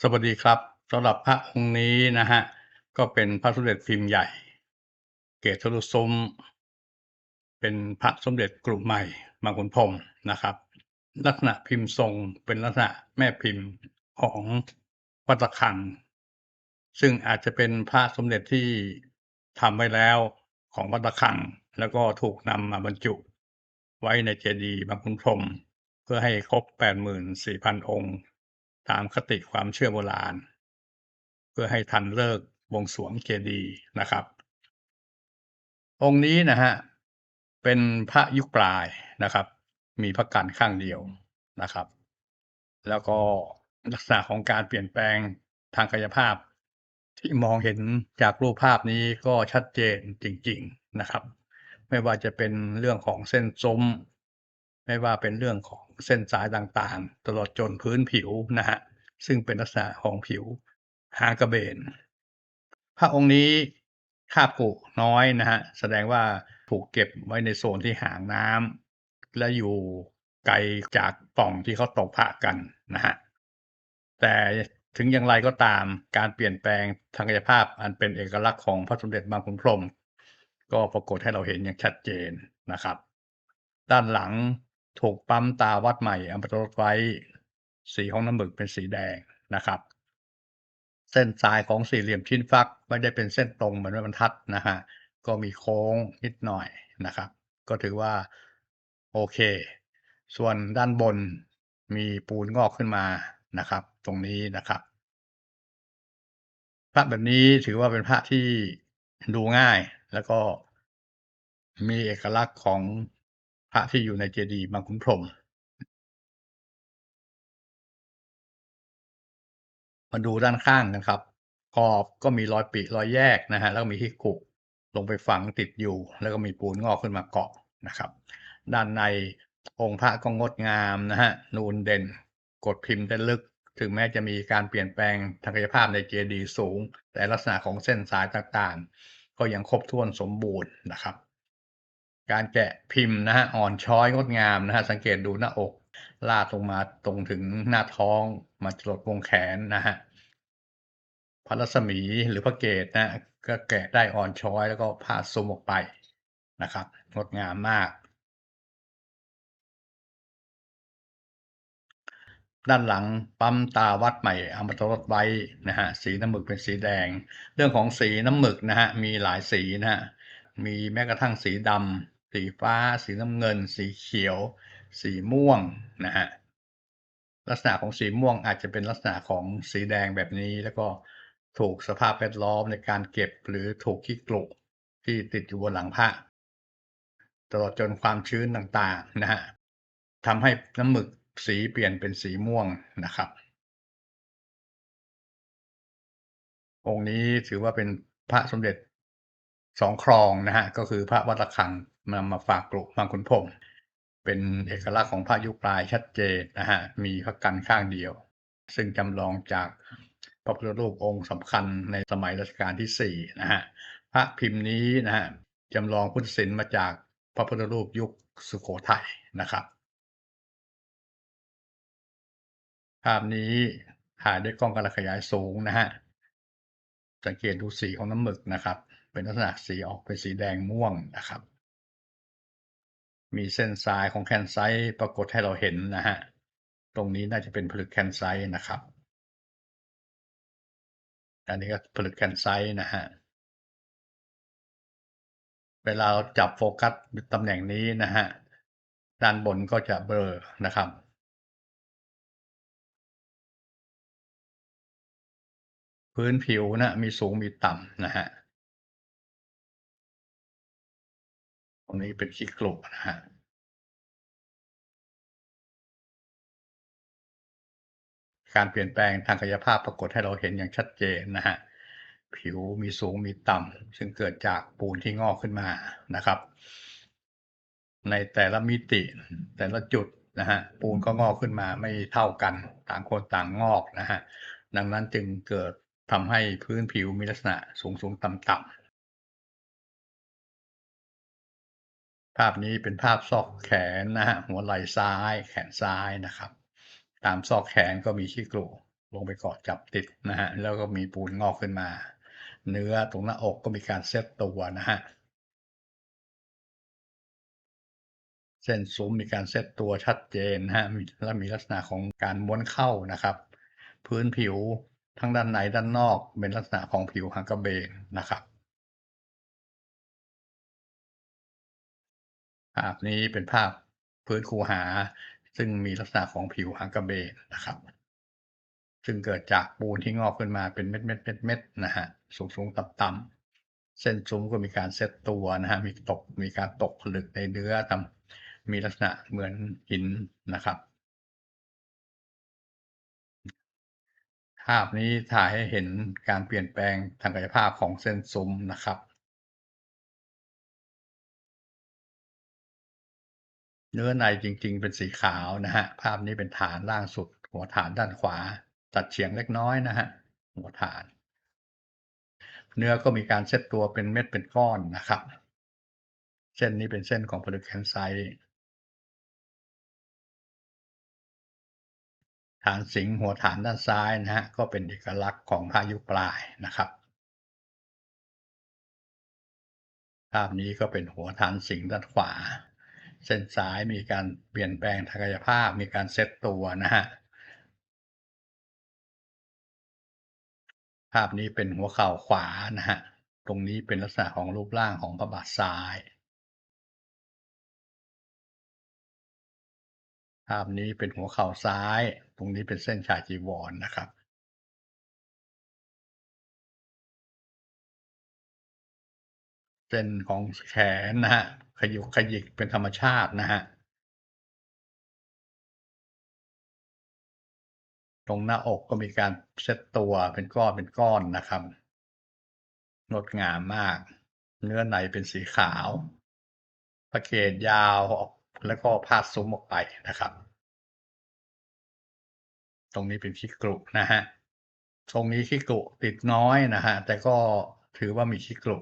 สวัสดีครับสำหรับพระองค์นี้นะฮะก็เป็นพระสมเด็จพิมพ์ใหญ่ เกศทะลุซุ้มเป็นพระสมเด็จกรุใหม่มาขุนพรมนะครับ ลักษณะพิมพ์ทรงเป็นลักษณะแม่พิมพ์ของวัดระฆัง ซึ่งอาจจะเป็นพระสมเด็จที่ทำไว้แล้วของวัดระฆัง แล้วก็ถูกนำมาบรรจุ ไว้ในเจดีย์บางขุนพรมเพื่อให้ครบ 84,000 องค์ ตามคติความเชื่อโบราณ เพื่อให้ทันเลิกวงสวงเจดีนะครับ องค์นี้นะฮะเป็นพระยุคปลายนะครับ มีพระกันข้างเดียวนะครับ แล้วก็ลักษณะของการเปลี่ยนแปลงทางกายภาพ ที่มองเห็นจากรูปภาพนี้ก็ชัดเจนจริง ๆนะครับ ไม่ว่าจะเป็นเรื่องของเส้นซุ้มไม่ว่าเป็นเรื่องของ เส้นสายต่างๆ ตลอดจนพื้นผิวนะฮะซึ่งเป็นลักษณะของผิวหางกระเบน พระองค์นี้คาบกุน้อยนะฮะแสดงว่าถูกเก็บไว้ในโซนที่ห่างน้ำและอยู่ไกลจากปล่องที่เขาตกพระกันนะฮะแต่ถึงอย่างไรก็ตามการเปลี่ยนแปลงทางกายภาพอันเป็นเอกลักษณ์ของพระสมเด็จบางขุนพรหมก็ปรากฏให้เราเห็นอย่างชัดเจนนะครับ ด้านหลัง ถูกปั๊มตาวัดใหม่อัมพรสไว้ สีของน้ำหมึกเป็นสีแดงนะครับ เส้นสายของสี่เหลี่ยมชิ้นฟัก ไม่ได้เป็นเส้นตรงเหมือนบรรทัดนะฮะก็มีโค้งนิดหน่อยนะครับ ก็ถือว่าโอเค ส่วนด้านบนมีปูนงอกขึ้นมานะครับ ตรงนี้นะครับพระแบบนี้ถือว่าเป็นพระที่ดูง่ายแล้วก็มีเอกลักษณ์ของ พระที่อยู่ในเจดีย์บางขุนพรหมมาดูด้านข้างกันครับ ขอบก็มีรอยปริรอยแยกนะฮะแล้วก็มีที่กุลงไปฝังติดอยู่ แล้วก็มีปูนงอกขึ้นมาเกาะนะครับ ด้านในองค์พระก็งดงามนะฮะนูนเด่นกดพิมพ์ได้ลึก ถึงแม้จะมีการเปลี่ยนแปลงทางกายภาพในเจดีย์สูง แต่ลักษณะของเส้นสายต่างๆ ก็ยังครบถ้วนสมบูรณ์นะครับ การแกะพิมพ์นะฮะอ่อนช้อยงดงามนะฮะสังเกตดูหน้าอกลาดลงมาตรงถึงหน้าท้องมาจรดวงแขนนะฮะพระรัศมีหรือพระเกศนะก็แกะได้อ่อนช้อยแล้วก็ผ่าซุมออกไปนะครับงดงามมาก ด้านหลังปั๊มตาวัดใหม่อมตรสไว้นะฮะสีน้ำหมึกเป็นสีแดง เรื่องของสีน้ำหมึกนะฮะมีหลายสีนะฮะมีแม้กระทั่งสีดำ สีฟ้า สีน้ำเงิน สีเขียว สีม่วงนะฮะลักษณะของสีม่วงอาจจะเป็นลักษณะของสีแดงแบบนี้ แล้วก็ถูกสภาพแวดล้อมในการเก็บหรือถูกขี้กลุที่ติดอยู่บนหลังผ้าตลอดจนความชื้นต่างๆนะฮะทำให้น้ำหมึกสีเปลี่ยนเป็นสีม่วงนะครับ องค์นี้ถือว่าเป็นพระสมเด็จสองครองนะฮะก็คือพระวัดระฆัง นำมาฝากกลุ่มังคุนพรมเป็นเอกลักษณ์ของพระยุคปลายชัดเจนนะฮะมีพระกันข้างเดียว ซึ่งจำลองจากพระพุทธรูปองค์สำคัญในสมัยรัชกาลที่สี่นะฮะพระพิมพ์นี้นะฮะจำลองพุทธศิลป์มาจากพระพุทธรูปยุคสุโขทัยนะครับภาพนี้ถ่ายด้วยกล้องกระขยายสูงนะฮะ สังเกตดูสีของน้ำหมึกนะครับ เป็นลักษณะสีออกเป็นสีแดงม่วงนะครับ มีเส้นสายของแคนไซต์ปรากฏให้เราเห็นนะฮะ ตรงนี้น่าจะเป็นผลึกแคนไซต์นะครับ อันนี้ก็ผลึกแคนไซต์นะฮะ เวลาเราจับโฟกัสตำแหน่งนี้นะฮะ ด้านบนก็จะเบลอนะครับพื้นผิวนะมีสูงมีต่ำนะฮะ รงนี้เป็นขี้กลุนะฮะการเปลี่ยนแปลงทางกายภาพปรากฏให้เราเห็นอย่างชัดเจนนะฮะผิวมีสูงมีต่ำซึ่งเกิดจากปูนที่งอกขึ้นมานะครับ ในแต่ละมิติแต่ละจุดนะฮะปูนก็งอกขึ้นมาไม่เท่ากันต่างคนต่างงอกนะฮะดังนั้นจึงเกิดทำให้พื้นผิวมีลักษณะสูงสูงต่ำต่ำ ภาพนี้เป็นภาพซอกแขนนะฮะหัวไหล่ซ้ายแขนซ้ายนะครับ ตามซอกแขนก็มีขี้กลูลงไปเกาะจับติดนะฮะแล้วก็มีปูนงอกขึ้นมา เนื้อตรงหน้าอกก็มีการเซตตัวนะฮะเส้นซุ้มมีการเซตตัวชัดเจนนะฮะและมีลักษณะของการม้วนเข้านะครับ พื้นผิวทั้งด้านในด้านนอกเป็นลักษณะของผิวหางกระเบนนะครับ ภาพนี้เป็นภาพพื้นคูหา ซึ่งมีลักษณะของผิวหางกระเบนนะครับ ซึ่งเกิดจากปูนที่งอกขึ้นมาเป็นเม็ดเม็ดเม็ดเม็ดนะฮะสูงสูงต่ำต่ำเส้นซุ้มก็มีการเซตตัวนะฮะมีตกมีการตกผลึกในเนื้อทำมีลักษณะเหมือนหินนะครับภาพนี้ถ่ายให้เห็นการเปลี่ยนแปลงทางกายภาพของเส้นซุ้มนะครับ เนื้อในจริง ๆ เป็นสีขาวนะฮะ ภาพนี้เป็นฐานล่างสุด หัวฐานด้านขวา ตัดเฉียงเล็กน้อยนะฮะ หัวฐาน เนื้อก็มีการเซตตัวเป็นเม็ดเป็นก้อนนะครับ เส้นนี้เป็นเส้นของผลึกแคนไซฐานสิงหัวฐานด้านซ้ายนะฮะ ก็เป็นเอกลักษณ์ของพายุปลายนะครับ ภาพนี้ก็เป็นหัวฐานสิงด้านขวา เส้นซ้ายมีการเปลี่ยนแปลงทางกายภาพ มีการเซตตัวนะฮะภาพนี้เป็นหัวเข่าขวานะฮะ ตรงนี้เป็นลักษณะของรูปร่างของพระบาทซ้าย ภาพนี้เป็นหัวเข่าซ้าย ตรงนี้เป็นเส้นชายจีวรนะครับ เส้นของแขนนะฮะ ขยุกขยิกเป็นธรรมชาตินะฮะ ตรงหน้าอกก็มีการเซตตัวเป็นก้อนเป็นก้อนนะครับงดงามมาก เนื้อในเป็นสีขาวพระเกศยาวออกแล้วก็พาดซุ้มออกไปนะครับ ตรงนี้เป็นขี้กรุนะฮะ ตรงนี้ขี้กรุติดน้อยนะฮะ แต่ก็ถือว่ามีขี้กรุ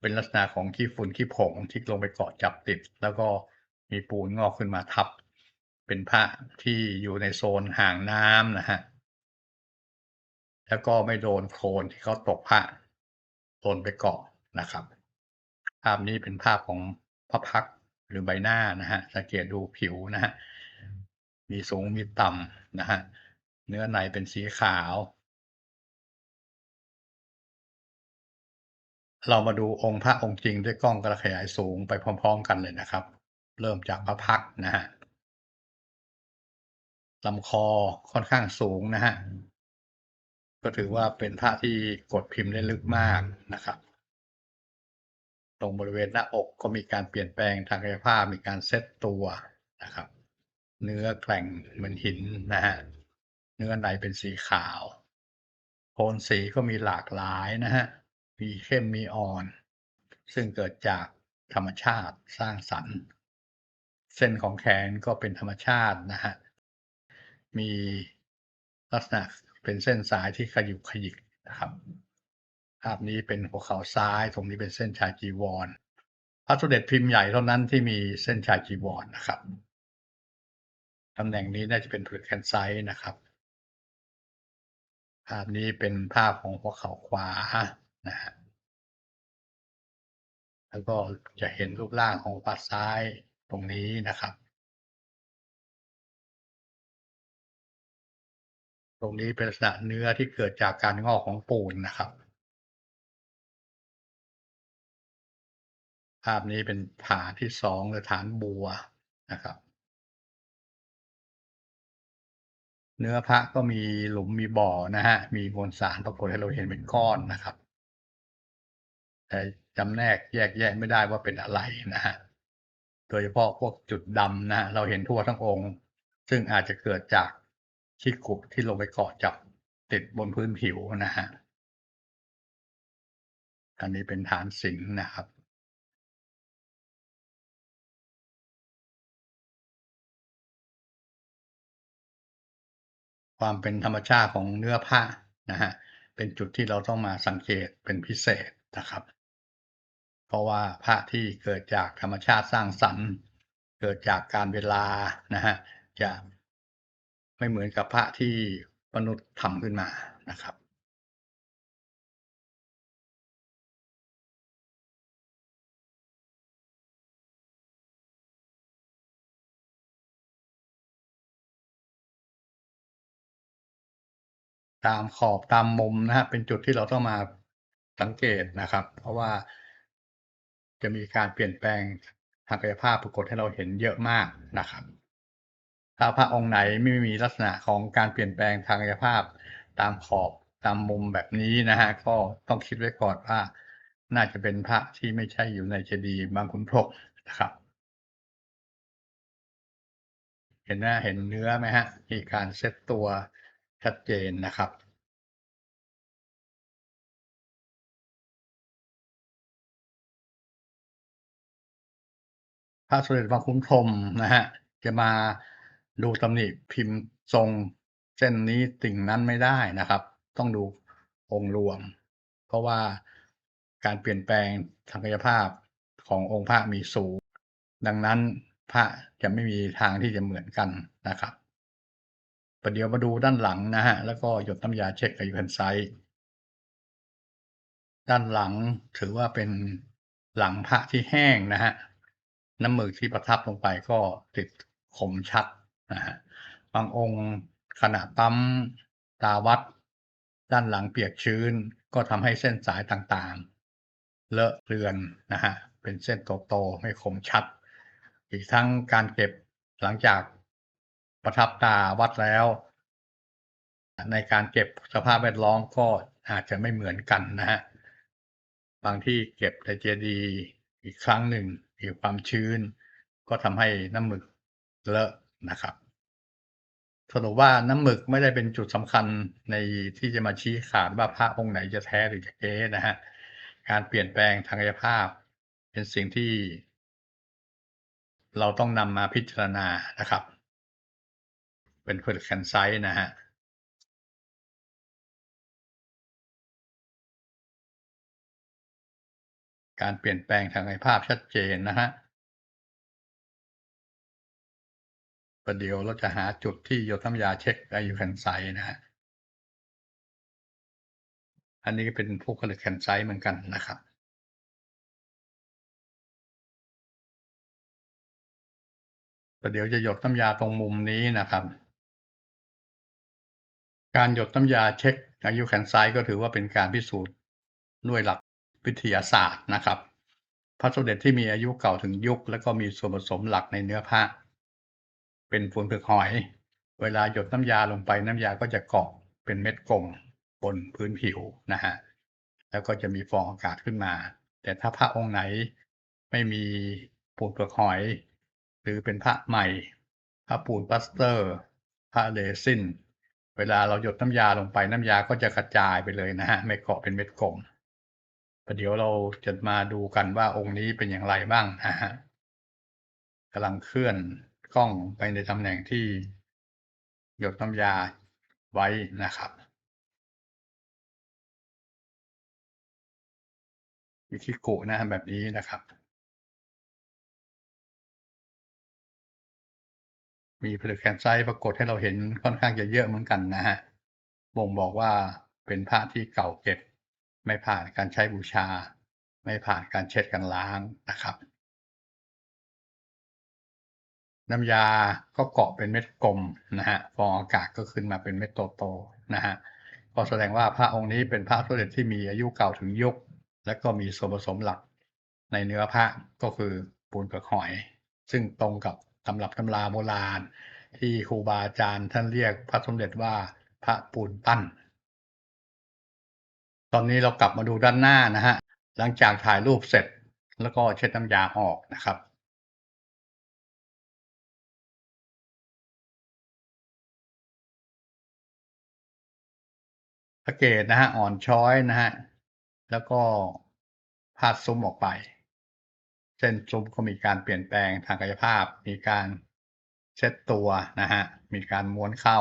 เป็นลักษณะของขี้ฝุ่นขี้ผงที่ลงไปเกาะจับติด แล้วก็มีปูนงอกขึ้นมาทับ เป็นพระที่อยู่ในโซนห่างน้ำนะฮะแล้วก็ไม่โดนโคลนที่เขาตกพระโดนไปเกาะนะครับ ภาพนี้เป็นภาพของพระพักหรือใบหน้านะฮะสังเกตดูผิวนะฮะมีสูงมีต่ำนะฮะเนื้อในเป็นสีขาว เรามาดูองค์พระองค์จริงด้วยกล้องกระขยายสูงไปพร้อม ๆ กันเลยนะครับ เริ่มจากพระพักนะฮะลำคอค่อนข้างสูงนะฮะก็ถือว่าเป็นพระที่กดพิมพ์ได้ลึกมากนะครับตรงบริเวณหน้าอกก็มีการเปลี่ยนแปลงทางกายภาพมีการเซตตัวนะครับ เนื้อแกร่งเหมือนหินนะฮะเนื้อในเป็นสีขาวโทนสีก็มีหลากหลายนะฮะ มีเข้มมีอ่อน ซึ่งเกิดจากธรรมชาติสร้างสรรค์ เส้นของแขนก็เป็นธรรมชาตินะฮะ มีลักษณะเป็นเส้นสายที่ขยุกขยิกนะครับ ภาพนี้เป็นหัวเข่าซ้ายตรงนี้เป็นเส้นชายจีวรพระสมเด็จพิมพ์ใหญ่เท่านั้นที่มีเส้นชายจีวรนะครับตำแหน่งนี้น่าจะเป็นผลึกแคนไซนะครับ ภาพนี้เป็นภาพของหัวเข่าขวา นะฮะแล้วก็จะเห็นรูปร่างของฝ่าซ้ายตรงนี้นะครับ ตรงนี้เป็นลักษณะเนื้อที่เกิดจากการงอกของปูนนะครับ ภาพนี้เป็นฐานที่สองหรือฐานบัวนะครับ เนื้อพระก็มีหลุมมีบ่อนะฮะ มีมวลสารปรากฏให้เราเห็นเป็นก้อนนะครับ จำแนกแยกแยะไม่ได้ว่าเป็นอะไรนะฮะโดยเฉพาะพวกจุดดำนะเราเห็นทั่วทั้งองค์ ซึ่งอาจจะเกิดจากขี้กุที่ลงไปเกาะจับติดบนพื้นผิวนะฮะอันนี้เป็นฐานสิงนะครับความเป็นธรรมชาติของเนื้อผ้านะฮะเป็นจุดที่เราต้องมาสังเกตเป็นพิเศษนะครับ เพราะว่าพระที่เกิดจากธรรมชาติสร้างสรรค์ เกิดจากการเวลานะฮะจะไม่เหมือนกับพระที่มนุษย์ทำขึ้นมานะครับตามขอบตามมุมนะครับเป็นจุดที่เราต้องมาสังเกตนะครับ เพราะว่า จะมีการเปลี่ยนแปลงทางกายภาพปรากฏให้เราเห็นเยอะมากนะครับ ถ้าพระองค์ไหนไม่มีลักษณะของการเปลี่ยนแปลงทางกายภาพตามขอบตามมุมแบบนี้นะฮะก็ต้องคิดไว้ก่อนว่า น่าจะเป็นพระที่ไม่ใช่อยู่ในเจดีย์บางขุนพรหมนะครับ เห็นไหมเห็นเนื้อไหมฮะมีการเซตตัวชัดเจนนะครับ พระสมเด็จพระคุณพรมนะฮะจะมาดูตำหนิพิมพ์ทรงเส้นนี้สิ่งนั้นไม่ได้นะครับ ต้องดูองค์รวม เพราะว่าการเปลี่ยนแปลงทางกายภาพขององค์พระมีสูง ดังนั้นพระจะไม่มีทางที่จะเหมือนกันนะครับประเดี๋ยวมาดูด้านหลังนะฮะแล้วก็หยดน้ำยาเช็คกับยูแคนไซต์ด้านหลังถือว่าเป็นหลังพระที่แห้งนะฮะ น้ำหมึกที่ประทับลงไปก็ติดคมชัดนะฮะบางองค์ขณะปั๊มตาวัด ด้านหลังเปียกชื้น ก็ทำให้เส้นสายต่างๆ เลอะเลือนนะฮะเป็นเส้นโตๆไม่คมชัด อีกทั้งการเก็บหลังจากประทับตาวัดแล้ว ในการเก็บสภาพแวดล้อมก็อาจจะไม่เหมือนกันนะฮะบางที่เก็บในเจดีอีกครั้งหนึ่ง มีความชื้น ก็ทำให้น้ำหมึกเลอะนะครับสรุปว่าน้ำหมึกไม่ได้เป็นจุดสำคัญในที่จะมาชี้ขาดว่าพระองค์ไหนจะแท้หรือจะเก๊นะฮะการเปลี่ยนแปลงทางกายภาพ เป็นสิ่งที่ เราต้องนำมาพิจารณานะครับ เป็นผลึกแคนไซต์นะฮะ การเปลี่ยนแปลงทางกายภาพชัดเจนนะฮะประเดี๋ยวเราจะหาจุดที่หยดน้ำยาเช็คไอยูแคนไซนะฮะ อันนี้ก็เป็นพวกผลึกแคนไซเหมือนกันนะครับประเดี๋ยวจะหยดน้ำยาตรงมุมนี้นะครับ การหยดน้ำยาเช็คอายุแคนไซก็ถือว่าเป็นการพิสูจน์ด้วยหลัก วิทยาศาสตร์นะครับพระสมเด็จที่มีอายุเก่าถึงยุค แล้วก็มีส่วนผสมหลักในเนื้อผ้า เป็นฝุ่นเปลือกหอย เวลาหยดน้ำยาลงไปน้ำยาก็จะเกาะเป็นเม็ดกลมบนพื้นผิวนะฮะแล้วก็จะมีฟองอากาศขึ้นมา แต่ถ้าพระองค์ไหนไม่มีปูนเปลือกหอย หรือเป็นพระใหม่พระปูนปลัสเตอร์พระเรซินเวลาเราหยดน้ำยาลงไปน้ำยาก็จะกระจายไปเลยนะฮะไม่เกาะเป็นเม็ดกลม ประเดี๋ยวเราจะมาดูกันว่าองค์นี้เป็นอย่างไรบ้างนะฮะกำลังเคลื่อนกล้องไปในตำแหน่งที่หยดน้ำยาไว้นะครับ อิคิโกะนะแบบนี้นะครับ มีผลึกแคนไซปรากฏให้เราเห็นค่อนข้างจะเยอะเหมือนกันนะฮะบ่งบอกว่าเป็นพระที่เก่าเก็บ ไม่ผ่านการใช้บูชา ไม่ผ่านการเช็ดกันล้างนะครับ น้ำยาก็เกาะเป็นเม็ดกลมนะฮะฟองอากาศก็ขึ้นมาเป็นเม็ดโตๆนะฮะก็แสดงว่าพระองค์นี้เป็นพระสมเด็จที่มีอายุเก่าถึงยุค และก็มีส่วนผสมหลักในเนื้อพระก็คือปูนเปลือกหอย ซึ่งตรงกับตำรับตำราโบราณ ที่ครูบาอาจารย์ท่านเรียกพระสมเด็จว่าพระปูนปั้น ตอนนี้เรากลับมาดูด้านหน้านะฮะ หลังจากถ่ายรูปเสร็จแล้วก็เช็ดน้ำยาออกนะครับ สังเกตนะฮะ อ่อนช้อยนะฮะ แล้วก็พาดซุ้มออกไป เส้นซุ้มก็มีการเปลี่ยนแปลงทางกายภาพ มีการเช็ดตัวนะฮะ มีการม้วนเข้า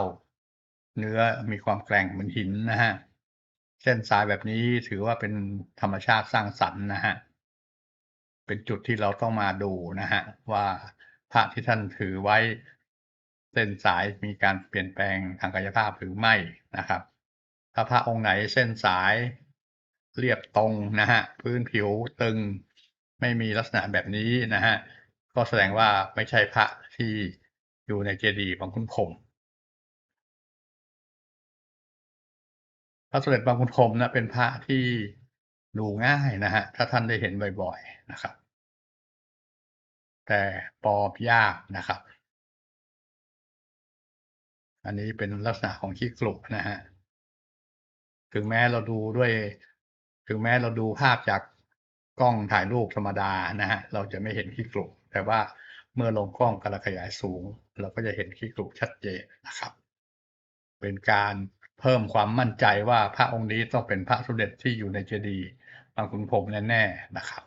เนื้อมีความแกร่งเหมือนหินนะฮะ เส้นสายแบบนี้ถือว่าเป็นธรรมชาติสร้างสรรค์นะฮะ เป็นจุดที่เราต้องมาดูนะฮะ ว่าพระที่ท่านถือไว้ เส้นสายมีการเปลี่ยนแปลงทางกายภาพหรือไม่นะครับ ถ้าพระองค์ไหนเส้นสายเรียบตรงนะฮะ พื้นผิวตึงไม่มีลักษณะแบบนี้นะฮะ ก็แสดงว่าไม่ใช่พระที่อยู่ในเจดีย์บางขุนพรหม ระสมเด็จบางขุนพรหมนะเป็นพระที่ดูง่ายนะฮะ ถ้าท่านได้เห็นบ่อยๆนะครับ แต่ปอมยากนะครับ อันนี้เป็นลักษณะของขี้กลุกนะฮะ ถึงแม้เราดูด้วย ถึงแม้เราดูภาพจากกล้องถ่ายรูปธรรมดานะฮะ เราจะไม่เห็นขี้กลุกแต่ว่าเมื่อลงกล้องกระขยายสูง เราก็จะเห็นขี้กลุกชัดเจนนะครับ เป็นการ เพิ่มความมั่นใจว่าพระองค์นี้ต้องเป็นพระสมเด็จที่อยู่ในเจดีย์บางขุนพรมแน่ๆนะครับ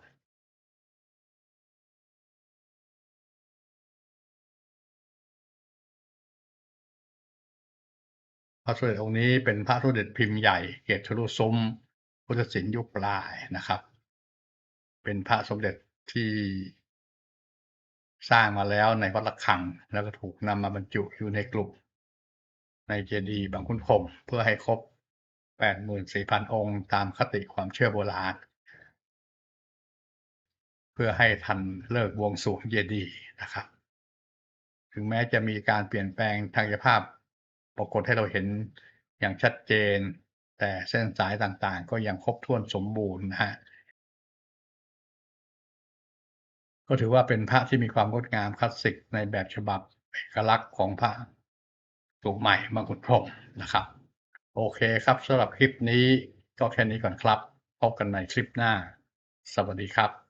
พระสมเด็จองค์นี้เป็นพระสมเด็จพิมพ์ใหญ่เกศทะลุซุ้มพุทธศิลป์ยุคปลายนะครับ เป็นพระสมเด็จที่สร้างมาแล้วในวัดระฆัง แล้วก็ถูกนำมาบรรจุอยู่ในกลุ่ม ในเจดีย์บางขุนพรมเพื่อให้ครบ 84,000 องค์ตามคติความเชื่อโบราณ เพื่อให้ทันเลิกวงสรวงเจดีย์นะครับ ถึงแม้จะมีการเปลี่ยนแปลงทางกายภาพ ปรากฏให้เราเห็นอย่างชัดเจน แต่เส้นสายต่างๆ ก็ยังครบถ้วนสมบูรณ์นะฮะก็ถือว่าเป็นพระที่มีความงดงามคลาสสิกในแบบฉบับเอกลักษณ์ของพระ สูงใหม่บางขุนพรมนะครับ โอเคครับสำหรับคลิปนี้ก็แค่นี้ก่อนครับ พบกันในคลิปหน้า สวัสดีครับ